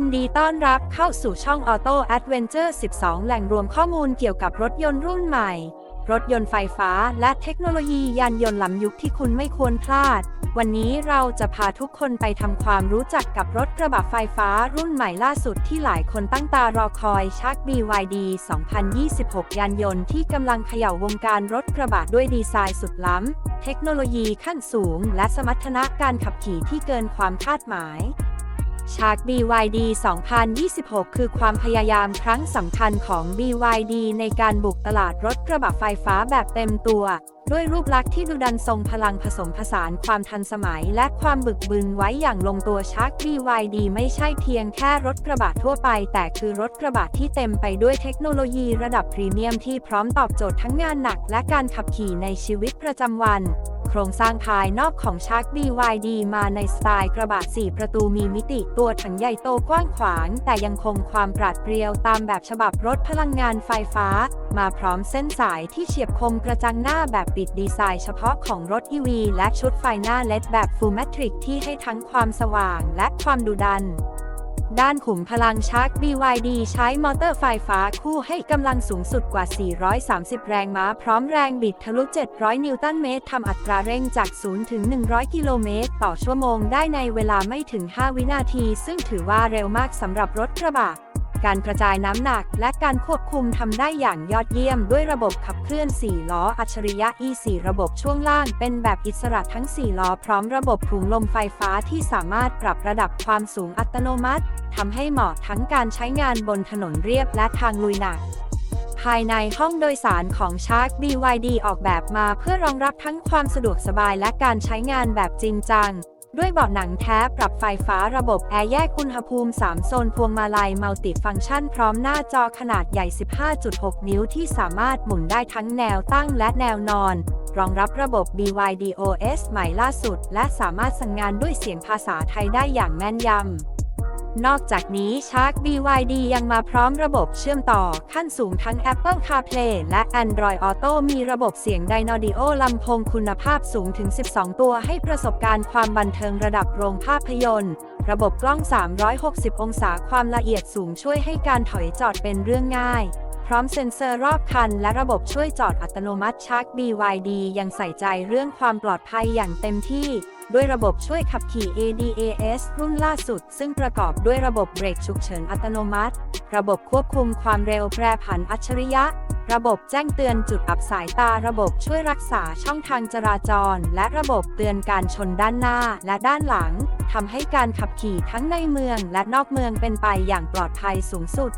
ยินดีต้อนรับเข้าสู่ช่อง Auto Adventure 12 แหล่งรวมข้อมูลเกี่ยวกับรถยนต์รุ่นใหม่ รถยนต์ไฟฟ้าและเทคโนโลยียานยนต์ล้ำยุคที่คุณไม่ควรพลาด วันนี้เราจะพาทุกคนไปทำความรู้จักกับรถกระบะไฟฟ้ารุ่นใหม่ล่าสุดที่หลายคนตั้งตารอคอยชัก BYD 2026 ยานยนต์ที่กำลังเขย่าวงการรถกระบะด้วยดีไซน์สุดล้ำ เทคโนโลยีขั้นสูง และสมรรถนะการขับขี่ที่เกินความคาดหมาย ชาร์ก BYD 2026 คือความพยายามครั้งสำคัญของ BYD ในการบุกตลาดรถกระบะไฟฟ้าแบบเต็มตัว ด้วยรูปลักษณ์ที่ดูดันทรงพลังผสมผสานความทันสมัยและความบึกบึนไว้อย่างลงตัวชาร์ก BYD ไม่ใช่เพียงแค่รถกระบะทั่วไป แต่คือรถกระบะที่เต็มไปด้วยเทคโนโลยีระดับพรีเมียมที่พร้อมตอบโจทย์ทั้งงานหนักและการขับขี่ในชีวิตประจำวัน โครงสร้างภายนอกของชาร์ก BYD มาในสไตล์กระบะ 4 ประตูมีมิติตัวถังใหญ่โตกว้างขวาง แต่ยังคงความปราดเปรียวตามแบบฉบับรถพลังงานไฟฟ้า มาพร้อมเส้นสายที่เฉียบคมกระจังหน้าแบบปิดดีไซน์เฉพาะของรถ EV และชุดไฟหน้า LED แบบ Full Matrix ที่ให้ทั้งความสว่างและความดุดัน ด้านขุมพลังชาร์ก BYD ใช้มอเตอร์ไฟฟ้าคู่ให้กำลังสูงสุดกว่า 430 แรงม้า พร้อมแรงบิดทะลุ 700 นิวตันเมตรทำอัตราเร่งจาก 0 ถึง 100 กิโลเมตร ต่อชั่วโมงได้ในเวลาไม่ถึง 5 วินาที ซึ่งถือว่าเร็วมากสำหรับรถกระบะ การกระจายน้ำหนัก และการควบคุมทำได้อย่างยอดเยี่ยมด้วยระบบขับเคลื่อน 4 ล้ออัจฉริยะ E4 ระบบช่วงล่าง เป็นแบบอิสระทั้ง 4 ล้อพร้อมระบบถุงลมไฟฟ้าที่สามารถปรับระดับความสูงอัตโนมัติทำให้เหมาะทั้งการใช้งานบนถนนเรียบและทางลุยหนักภายในห้องโดยสารของ Shark BYD ออกแบบมาเพื่อรองรับทั้งความสะดวกสบายและการใช้งานแบบจริงจัง ด้วยเบาะหนังแท้ปรับไฟฟ้าระบบแอร์แยกอุณหภูมิ 3 โซนพวงมาลัยมัลติฟังก์ชันพร้อมหน้าจอขนาดใหญ่ 15.6 นิ้วที่สามารถหมุนได้ทั้งแนวตั้งและแนวนอน รองรับระบบ BYD OS ใหม่ล่าสุด และสามารถสั่งงานด้วยเสียงภาษาไทยได้อย่างแม่นยำ นอกจากนี้ Shark BYD ยังมาพร้อมระบบเชื่อมต่อขั้นสูงทั้ง Apple CarPlay และ Android Auto มีระบบเสียง Dynaudio ลำโพงคุณภาพสูงถึง 12 ตัวให้ประสบการณ์ความบันเทิงระดับโรงภาพยนตร์ ระบบกล้อง 360 องศาความละเอียดสูงช่วยให้การถอยจอดเป็นเรื่องง่าย พร้อมเซ็นเซอร์รอบคัน และระบบช่วยจอดอัตโนมัติ Shark BYD ยังใส่ใจเรื่องความปลอดภัยอย่างเต็มที่ ด้วยระบบช่วยขับขี่ ADAS รุ่นล่าสุด ซึ่งประกอบด้วยระบบเบรกฉุกเฉินอัตโนมัติ ระบบควบคุมความเร็วแปรผันอัจฉริยะ ระบบแจ้งเตือนจุดอับสายตา ระบบช่วยรักษาช่องทางจราจร และระบบเตือนการชนด้านหน้าและด้านหลังทำให้การขับขี่ทั้งในเมืองและนอกเมืองเป็นไปอย่างปลอดภัยสูงสุด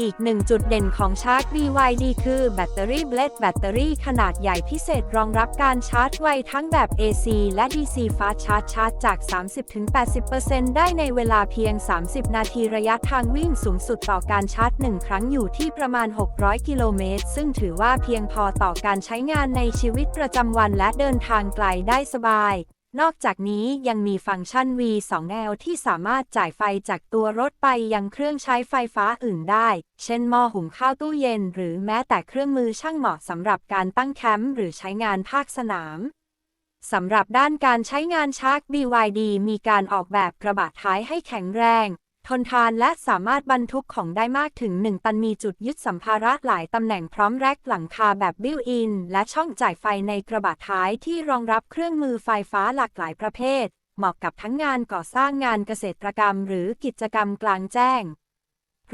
อีกหนึ่งจุดเด่นของ Shark BYD คือแบตเตอรี่เบลดแบตเตอรี่ขนาดใหญ่พิเศษรองรับการชาร์จไวทั้งแบบ AC และ DC Fast Charge ชาร์จจาก 30-80%ได้ในเวลาเพียง 30 นาทีระยะทางวิ่งสูงสุดต่อการชาร์จ 1 ครั้งอยู่ที่ประมาณ 600 กิโลเมตร ซึ่งถือว่าเพียงพอต่อการใช้งานในชีวิตประจำวันและเดินทางไกลได้สบาย นอกจากนี้ยังมีฟังก์ชัน V2L ที่สามารถจ่ายไฟจากตัวรถไปยังเครื่องใช้ไฟฟ้าอื่นได้ เช่นหม้อหุงข้าวตู้เย็น หรือแม้แต่เครื่องมือช่างเหมาะสำหรับการตั้งแคมป์หรือใช้งานภาคสนามสำหรับด้านการใช้งานชาร์ก BYD มีการออกแบบกระบะท้ายให้แข็งแรง ทนทานและสามารถบรรทุกของได้มากถึง 1 ตันมีจุดยึดสัมภาระหลายตำแหน่งพร้อมแร็คหลังคาแบบบิวอิน และช่องจ่ายไฟในกระบะท้ายที่รองรับเครื่องมือไฟฟ้าหลากหลายประเภท เหมาะกับทั้งงานก่อสร้างงานเกษตรกรรม หรือกิจกรรมกลางแจ้ง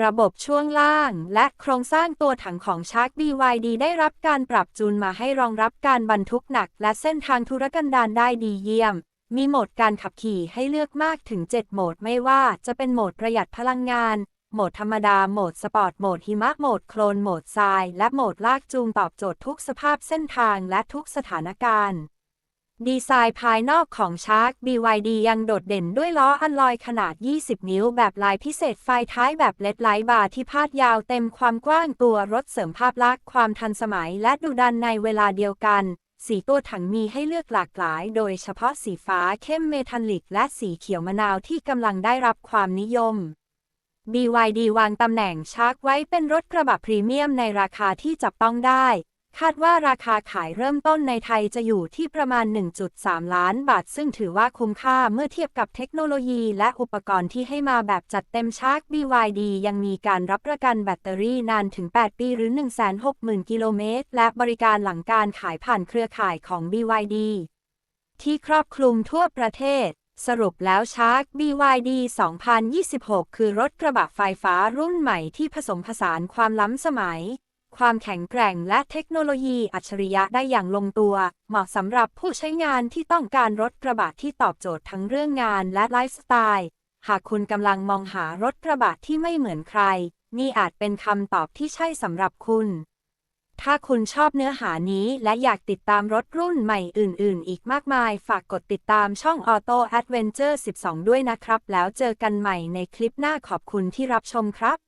ระบบช่วงล่าง และโครงสร้างตัวถังของชาร์ก BYD ได้รับการปรับจูนมาให้รองรับการบรรทุกหนัก และเส้นทางธุรกันดารได้ดีเยี่ยม มีโหมดการขับขี่ให้เลือกมากถึง 7 โหมดไม่ว่าจะเป็นโหมดประหยัดพลังงาน โหมดธรรมดา โหมดสปอร์ต โหมดหิมะ โหมดโคลน โหมดทราย และโหมดลากจูงตอบโจทย์ทุกสภาพเส้นทางและทุกสถานการณ์ ดีไซน์ภายนอกของ Shark BYD ยังโดดเด่นด้วยล้ออัลลอยขนาด 20 นิ้ว แบบลายพิเศษไฟท้ายแบบเลดไลท์บาร์ที่พาดยาวเต็มความกว้างตัวรถเสริมภาพลักษณ์ความทันสมัย และดุดันในเวลาเดียวกัน สีตัวถังมีให้เลือกหลากหลาย โดยเฉพาะสีฟ้าเข้มเมทัลลิก และสีเขียวมะนาวที่กำลังได้รับความนิยม BYD วางตำแหน่งชาร์กไว้เป็นรถกระบะพรีเมียมในราคาที่จับต้องได้ คาดว่าราคาขายเริ่มต้นในไทยจะอยู่ที่ประมาณ 1.3 ล้านบาท ซึ่งถือว่าคุ้มค่าเมื่อเทียบกับเทคโนโลยีและอุปกรณ์ที่ให้มาแบบจัดเต็มชาร์ก BYD ยังมีการรับประกันแบตเตอรี่นานถึง 8 ปีหรือ 160,000 กิโลเมตร และบริการหลังการขายผ่านเครือข่ายของ BYD ที่ครอบคลุมทั่วประเทศ สรุปแล้วชาร์ก BYD 2026 คือรถกระบะไฟฟ้ารุ่นใหม่ที่ผสมผสานความล้ำสมัย ความแข็งแกร่งและเทคโนโลยีอัจฉริยะได้อย่างลงตัว เหมาะสำหรับผู้ใช้งานที่ต้องการรถกระบะที่ตอบโจทย์ทั้งเรื่องงานและไลฟ์สไตล์ หากคุณกำลังมองหารถกระบะที่ไม่เหมือนใคร นี่อาจเป็นคำตอบที่ใช่สำหรับคุณ ถ้าคุณชอบเนื้อหานี้และอยากติดตามรถรุ่นใหม่อื่น ๆ อีกมากมาย ฝากกดติดตามช่อง Auto Adventure 12 ด้วยนะครับ แล้วเจอกันใหม่ในคลิปหน้าขอบคุณที่รับชมครับ